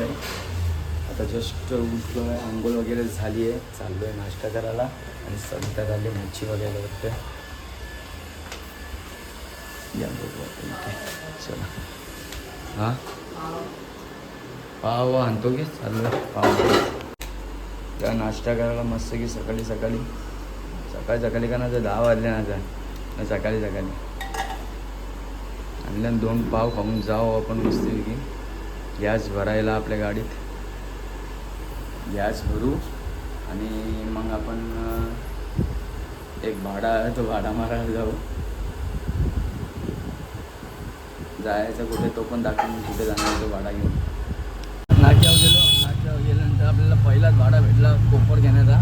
आता जस्ट उठलो आहे आंघोळ वगैरे झाली आहे चाललो आहे नाश्ता करायला. आणि सध्या झाली मच्छी वगैरे वाटते या चला. हां? पाव आणतो की? चाललो आहे पाव. त्या नाश्ता करायला मस्त की सकाळी सकाळी. सकाळी सकाळी का ना दहा वाजले ना जा सकाळी सकाळी. आणल्या दोन पाव खाऊन जाऊ आपण मस्तपैकी गॅस भरायला आपल्या गाडीत. गॅस भरू आणि मग आपण एक भाडा आहे तो भाडा मारायला जाऊ. जायचं कुठे तो पण दाखवून कुठे जाणार तो भाडा घेऊन. नाक्यावर गेलो. नाक्यावर गेल्यानंतर आपल्याला पहिलाच भाडा भेटला कोपर घेण्याचा.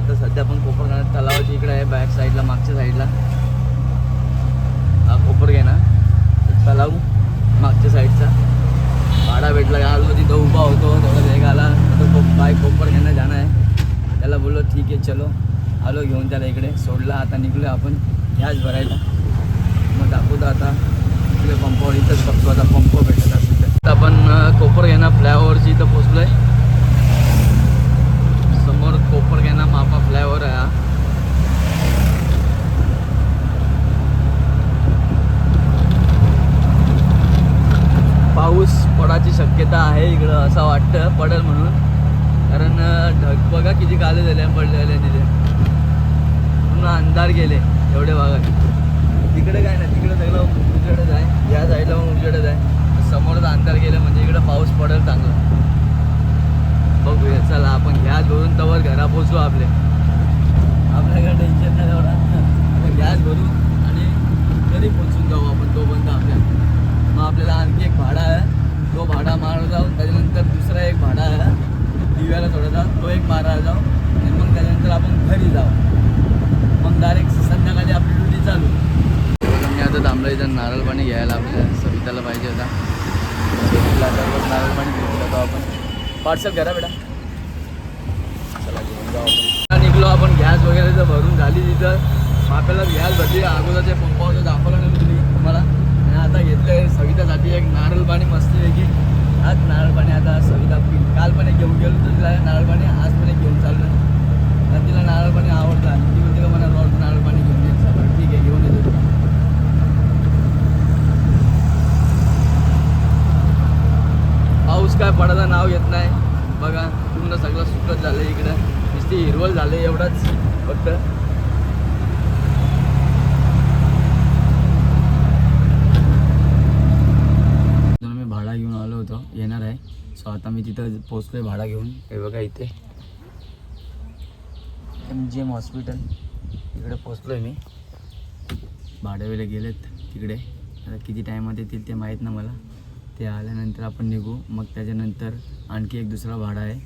आता सध्या आपण कोपर घेण्यात तलावाची इकडे आहे बॅक साईडला मागच्या साईडला हा कोपर घेणार तलाव मागच्या साईडचा भाडा भेटला का आलो तिथं उभा होतो थोडा वेग आला बाईक कोपर घेणं जाणं आहे. त्याला बोललो ठीक आहे चलो. आलो घेऊन त्याला इकडे. सोडला. आता निघलो आपण. गॅस भरायला. मग दाखवतो आता. इकडे पंपावर इथंच बघतो आता पंप भेटत असेल आपण कोपर घेणा फ्लायओव्हरची इथं पोचलो आहे समोर कोपर घेणा मापा फ्लायओव्हर आहे हा. पाऊस पडायची शक्यता आहे इकडं असं वाटतं. पडेल म्हणून. बघा किती काले झाले पडलेले तिथे पूर्ण अंधार गेले एवढे भागात. तिकडे काय नाही तिकडे सगळं उजेडच आहे. या साईडला पण उजेडच आहे. समोरच अंधार गेले म्हणजे इकडे पाऊस पडेल चांगला. बघूया चला आपण गॅस भरून तवर घरा पोचू आपले. आपल्याकडे टेन्शन नाही एवढा. आपण गॅस भरू आणि घरी पोचून जाऊ आपण तोपर्यंत आपल्या. मग आपल्याला आणखी एक भाडा आहे तो भाडा मारायला जाऊ त्याच्यानंतर दुसरा एक भाडा आहे दिव्याला थोडासा तो एक मारायला जाऊ आणि मग त्याच्यानंतर आपण घरी जाऊ मग डायरेक्ट संध्याकाळी आपली ड्युटी चालू मी आता थांबलो इथं नारळ पाणी घ्यायला आपल्या पाहिजे होता. सविताला दररोज नारळ पाणी घेऊन जातो आपण. पार्सल करा बेटा. चला घेऊन जाऊ निघलो आपण गॅस वगैरे तर भरून झाली तिथं. मग आपल्याला गॅस भरली अगोदरच्या पंपावर दाखवलं नाही तुम्हाला. आणि आता घेतलं आहे सवितासाठी एक नारळ पाणी मस्तपैकी आज नारळ पाणी आता सविता काल पण एक घेऊन गेलो. तर तिला नारळ पाणी आज पण एक घेऊन चाललं आणि तिला नारळ पाणी आवडतं. आणि ती म्हणते का मला रोज नारळ पाणी घेऊन द्यायचं बरं ठीक आहे घेऊन येतो पाऊस काय पडायचं नाव घेत नाही. बघा पूर्ण सगळं सुकत झालं इकडं. नुसती हिरवळ झाले एवढंच फक्त. म्हणून मी भाडा घेऊन आलो होतो. येणार आहे. सो आता मी तिथं पोचलोय भाडा घेऊन. हे बघा इथे. एम जी एम हॉस्पिटल इकडे पोचलोय मी. भाड्यावेळे गेलेत तिकडे. आता किती टायमात येतील ते माहीत ना मला. ते आल्यानंतर आपण निघू. मग त्याच्यानंतर आणखी एक दुसरा भाडा आहे.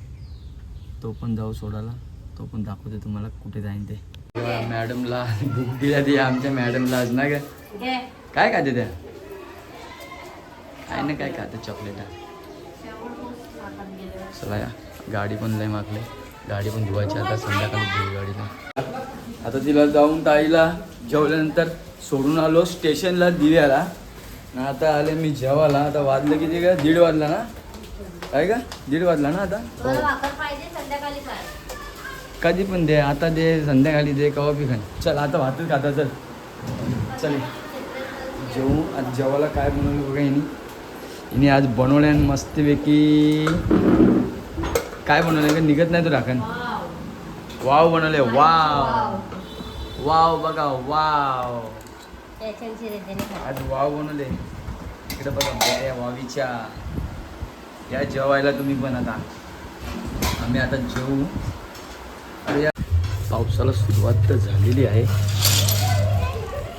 तो पण जाऊ सोडायला. तो पण दाखवते तुम्हाला कुठे जाईन ते. मॅडमला बुक दिल्या ती आमच्या मॅडमला आज ना का? काय खाते त्या? काय ना काय खाते? चॉकलेट चला या. गाडी पण लय मागले. गाडी पण धुवायची आता संध्याकाळी गाडीला. आता तिला जाऊन ताईला जेवल्यानंतर सोडून आलो स्टेशनला दिव्याला आता आले मी जेवायला. आता वाजलं किती का? दीड वाजला ना? काय का? दीड वाजला ना आता? काय कधी पण दे आता दे संध्याकाळी दे कवा बी खान. चल आता भातच खाता चल. चल. जेवू आज जेवायला काय बनवलं बघा हिने. हिने आज बनवल्या मस्तपैकी काय बनवलं का? निघत नाही तो राखण. वाव. बनवले वाव. वाव बघा वाव. आज वाव बनवले इकडे बघा या वावीच्या. या जेवायला तुम्ही पण आता आम्ही आता जेवू. या. पावसाला सुरुवात तर झालेली आहे.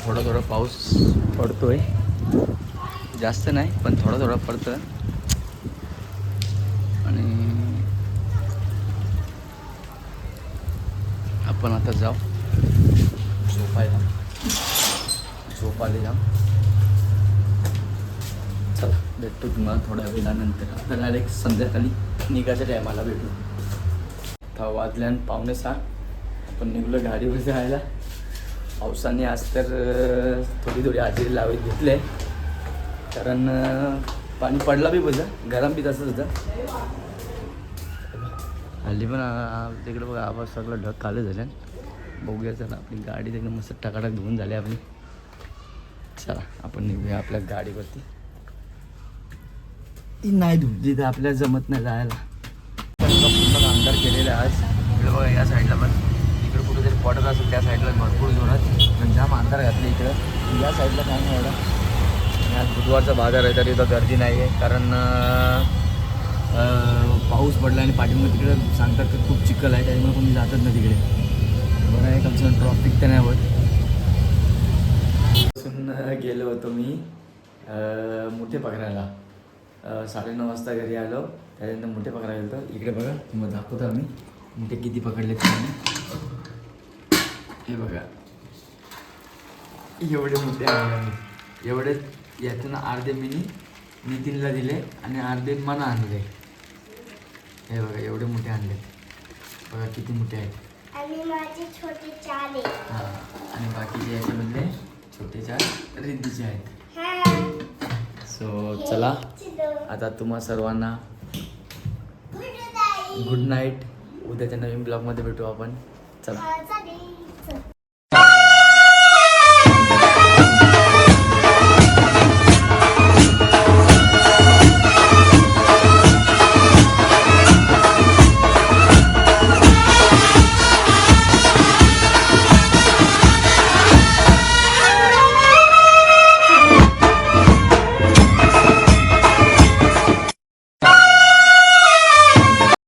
थोडा थोडा पाऊस पडतोय. जास्त नाही पण थोडा थोडा पडतं आणि आपण आता जाऊ. झोपायला. झोपायला जाऊ चला भेटतो तुम्हाला थोड्या वेळानंतर. आता डायरेक्ट संध्याकाळी निघायच्या टायमाला भेटू. आता वाजल्यान पावणे सहा. आपण निघलो गाडीवर जायला. पावसाने आज तर थोडी थोडी आजी लावत घेतले. कारण पाणी पडला बी बघा. गरम बी तसंच होतं. हल्ली पण तिकडे बघा आवाज सगळं ढग खाली झाल्या बघूया चला आपली गाडी तिकडे मस्त टकाटक धुवून झाली आपली. चला आपण निघूया आपल्या गाडीवरती. ती नाही धुतली तर आपल्याला जमत नाही जायला. पूर्ण अंधार केलेला आहे आज. बघा या साईडला पण. इकडे कुठेतरी पॉटर असेल त्या साईडला भरपूर जोरात. पण जाम अंधार घातले इकडं. या साईडला काय नाही एवढा. आज बुधवारचा बाजार आहे तरी इथं गर्दी नाही आहे कारण पाऊस पडला आणि पाठीमध्ये तिकडे सांगतात की खूप चिखल आहे त्याच्यामुळे कोणी जातच नाही तिकडे. बरं आहे कम ट्रॉफिक तर नाही होत. गेलो होतो मी मोठे पकडायला. अं, साडेनऊ वाजता घरी आलो त्याच्यानंतर मोठे पकडायला गेलो. इकडे बघा तुम्हाला दाखवतो आम्ही. मोठे किती पकडले तुम्ही हे बघा. एवढे मोठे आणले. एवढे यातून अर्धे मिनी नितीनला दिले आणि अर्धे मला आणले. हे बघा एवढे मोठे आणले. बघा किती मोठे आहेत. आणि माझे छोटे चार आहे हां. आणि बाकीचे याच्यामधले छोटे चार रिद्धीचे आहेत. हा सो चला. आता तुम्हा सर्वांना गुड नाईट उद्याच्या नवीन ब्लॉगमध्ये भेटू आपण. चला.